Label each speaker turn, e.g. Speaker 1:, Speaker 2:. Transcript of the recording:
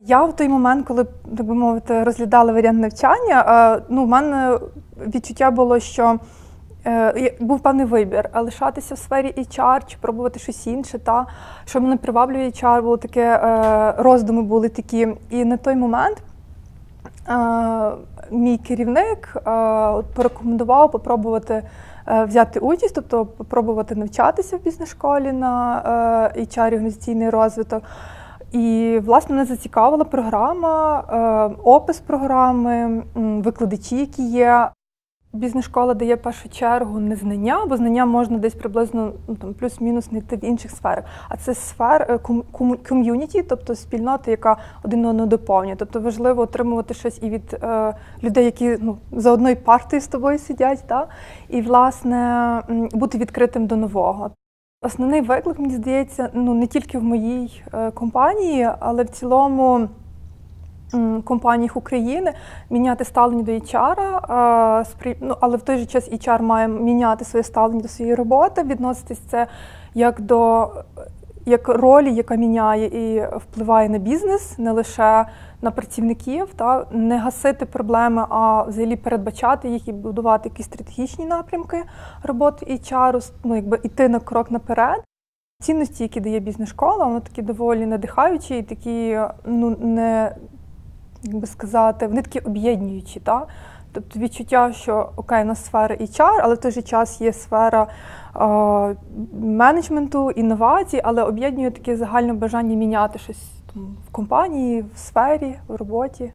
Speaker 1: Я в той момент, коли так би мовити, розглядала варіант навчання, е, ну, в мене відчуття було, що е, був певний вибір а лишатися в сфері HR чи пробувати щось інше. Та що мене приваблює HR, було таке е, роздуми були такі. І на той момент мій керівник порекомендував попробувати взяти участь, тобто попробувати навчатися в бізнес-школі на HR організаційний розвиток. І власне мене зацікавила програма, е, опис програми, викладачі, які є. Бізнес-школа дає першу чергу не знання, бо знання можна десь приблизно ну, там, плюс-мінус знайти в інших сферах. А це сфер е, ком'юніті, тобто спільнота, яка один одного доповнює. Тобто важливо отримувати щось і від е, людей, які ну, за одною партою з тобою сидять, та? і власне бути відкритим до нового. Основний виклик, мені здається, ну не тільки в моїй е, компанії, але в цілому компаніях України міняти ставлення до HR, е, ну, але в той же час HR має міняти своє ставлення до своєї роботи, відноситись це як до як ролі, яка міняє і впливає на бізнес, не лише на працівників, та не гасити проблеми, а взагалі передбачати їх і будувати якісь стратегічні напрямки роботи HR, ну якби іти на крок наперед. Цінності, які дає бізнес-школа, вони такі доволі надихаючі і такі, ну не як би сказати, вони такі об'єднуючі. Та? Тобто відчуття, що окей, у нас сфера HR, але в той же час є сфера е, менеджменту, інновацій, але об'єднує таке загальне бажання міняти щось там, в компанії, в сфері, в роботі.